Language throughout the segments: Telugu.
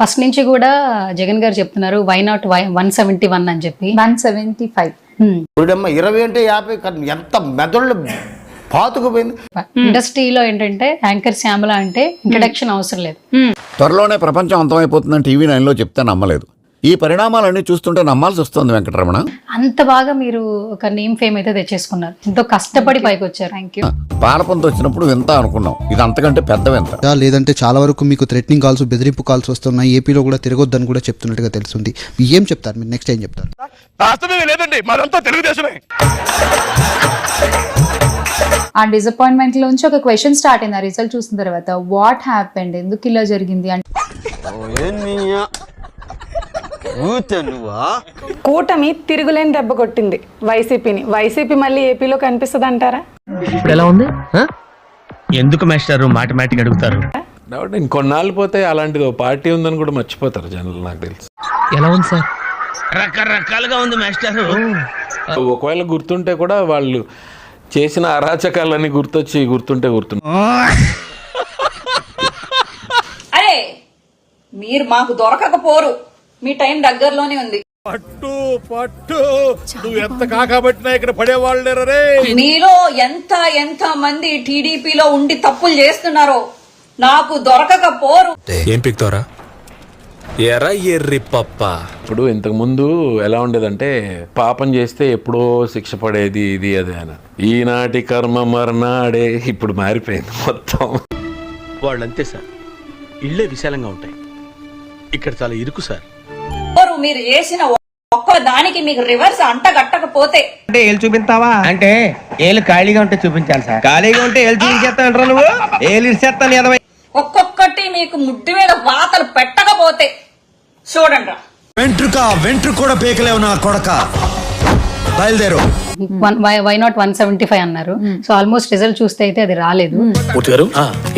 ఫస్ట్ నుంచి కూడా జగన్ గారు చెప్తున్నారు why not why one seventy one అని చెప్పి. వన్ సెవెంటీ ఫైవ్ ఇరవై అంటే యాభై. ఎంత మెదళ్ళు పాతుకుపోయింది. ఇండస్ట్రీలో ఏంటంటే యాంకర్ శ్యామల అంటే ఇంట్రడక్షన్ అవసరం లేదు. త్వరలోనే ప్రపంచం అంతమైపోతుందని టీవీ నైన్లో చెప్తే నమ్మలేదు. ఈ పరిణామాలన్నీ చూస్తుంటే నమ్మాల్సి వస్తుంది వెంకటరమణ. అంత బాగా మీరు ఒక నేమ్ ఫేమ్ అయితే తెచ్చేసుకున్నారు. ఎంతో కష్టపడి పైకి వచ్చారు థ్యాంక్ యూ పాలపంత వచ్చినప్పుడు వింత అనుకున్నాం. ఇది అంతకంటే పెద్ద వింత. లేదంటే చాలా వరకు మీకు థ్రెటనింగ్ కాల్స్ బెదిరింపు కాల్స్ వస్తున్నాయి. ఏపీలో కూడా తిరగొద్దని కూడా చెప్తున్నట్టుగా తెలుస్తుంది. ఏం చెప్తారు? మీరు నెక్స్ట్ ఏం చెప్తారు? లేదండి మాదంతా తెలుగుదేశమే. ఆ డిసప్పాయింట్మెంట్ లోంచి ఒక క్వశ్చన్ స్టార్ట్ అయింది. ఆ రిజల్ట్ చూసిన తర్వాత వాట్ హ్యాపెండ్ ఎందుకు ఇలా జరిగింది? అంటే కూటమి తిరుగులేని దెబ్బ కొట్టింది. వైసీపీని. వైసీపీ మళ్ళీ ఏపీలో కనిపిస్తుంది అంటారా ఇప్పుడు ఎలా ఉంది? ఎందుకు మాస్టారు? మాటమాటిక్ అడుగుతారు. డౌట్ ఇంకొన్నాళ్ళు పోతే అలాంటిది ఓ పార్టీ ఉందని కూడా మర్చిపోతారు జనాలు నాకు తెలుసు. ఎలా ఉంది సార్? రకరకాలుగా ఉంది మాస్టారు. ఒకవేళ గుర్తుంటే కూడా వాళ్ళు చేసిన అరాచకాలన్నీ గుర్తొచ్చి గుర్తుంటే గుర్తుంటే అరే మీరు మాకు దొరకకపోరు. మీ టైం దగ్గరలోనే ఉంది. పట్టు పట్టు. నువ్వు ఎంత కాకబట్టినా ఇక్కడ పడేవాళ్ళు రే. మీలో ఎంత ఎంత మంది టీడీపీలో ఉండి తప్పులు చేస్తున్నారో నాకు దొరకకపోరు. ఏం పిక్తారా ఎర్ర ఎర్రి పప్ప. ఇప్పుడు ఇంతకుముందు ఎలా ఉండేదంటే పాపం చేస్తే ఎప్పుడో శిక్ష పడేది ఇది అది అని. ఈనాటి కర్మ మర్నాడే ఇప్పుడు మారిపోయింది మొత్తం. వాళ్ళు అంతే సార్. ఇళ్ళే విశాలంగా ఉంటాయి. ఇక్కడ చాలా ఇరుకు సార్. మీరు చేసిన ఒక్క దానికి మీకు రివర్స్ అంట కట్టకపోతే అంటే ఏళ్ళు చూపిస్తావా? అంటే ఏళ్ళు ఖాళీగా ఉంటే చూపించాలి సార్. ఖాళీగా ఉంటే ఏళ్ళు చూపించేస్తాను నువ్వు? ఏళ్ళు ఇచ్చేస్తాను ఎదవై ఒక్కొక్కటి మీకు ముడ్డి మీద వాతలు పెట్టకపోతే. చూడండి వెంట్రుక వెంట్రు కూడా పీకలేవు నా కొడక. బయలుదేరు. One why not one seventy five అన్నారు. సో ఆల్మోస్ట్ రిజల్ట్ చూస్తే అయితే అది రాలేదు. మూర్తి గారు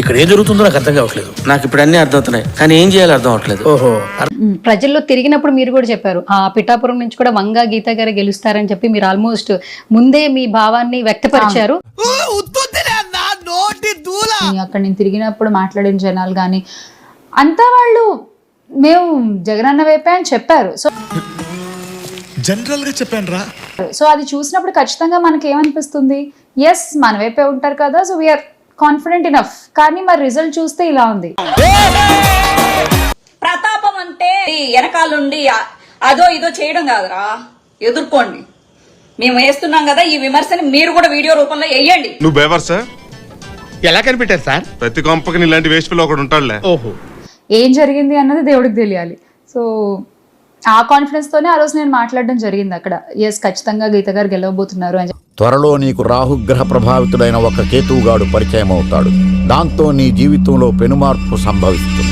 ఇక్కడ ఏం జరుగుతుందో నాకు అర్థం కావట్లేదు. నాకు ఇప్పుడు అన్ని అర్థం అవుతున్నాయి కానీ ఏం చేయాలో అర్థం అవట్లేదు. ఓహో. ప్రజల్లో తిరిగినప్పుడు మీరు కూడా చెప్పారు ఆ పిఠాపురం నుంచి కూడా వంగా గీత గారు గెలుస్తారని చెప్పి మీరు ఆల్మోస్ట్ ముందే మీ భావాన్ని వ్యక్తపరిచారు. అక్కడ నేను తిరిగినప్పుడు మాట్లాడిన జనాలు కానీ అంతా వాళ్ళు మేము జగనన్న వైపే అని చెప్పారు. సో జనరల్గా చెప్పాను రా సో అది చూసినప్పుడు ఖచ్చితంగా మనకి ఏమనిపిస్తుంది ఎస్ మన వైపే ఉంటారు కదా సో వీఆర్ కాన్ఫిడెంట్ ఇనఫ్ కానీ మరి రిజల్ట్ చూస్తే ఇలా ఉంది. ప్రతాపం అంటే ఈ వెనకాలండి ఆ- అదో ఇదో చేయడం కాదురా. ఎదుర్కోండి. మేము వేస్తున్నాం కదా ఈ విమర్శని మీరు కూడా వీడియో రూపంలో వేయండి. నువ్వు బేవర్ సార్? ఎలా కనిపెట్టారు సార్? ప్రతి కొంపకి ఇలాంటి వేస్ట్ ఒకటి ఉంటాడులే. ఓహో. ఏం జరిగింది అన్నది దేవుడికి తెలియాలి. సో ఆ కాన్ఫిడెన్స్ తోనే ఆ రోజు నేను మాట్లాడడం జరిగింది అక్కడ. ఎస్ ఖచ్చితంగా గీత గారు గెలవబోతున్నారు అని త్వరలో నీకు రాహుగ్రహ ప్రభావితుడైన ఒక కేతువుగాడు పరిచయం అవుతాడు దాంతో నీ జీవితంలో పెనుమార్పు సంభవిస్తుంది.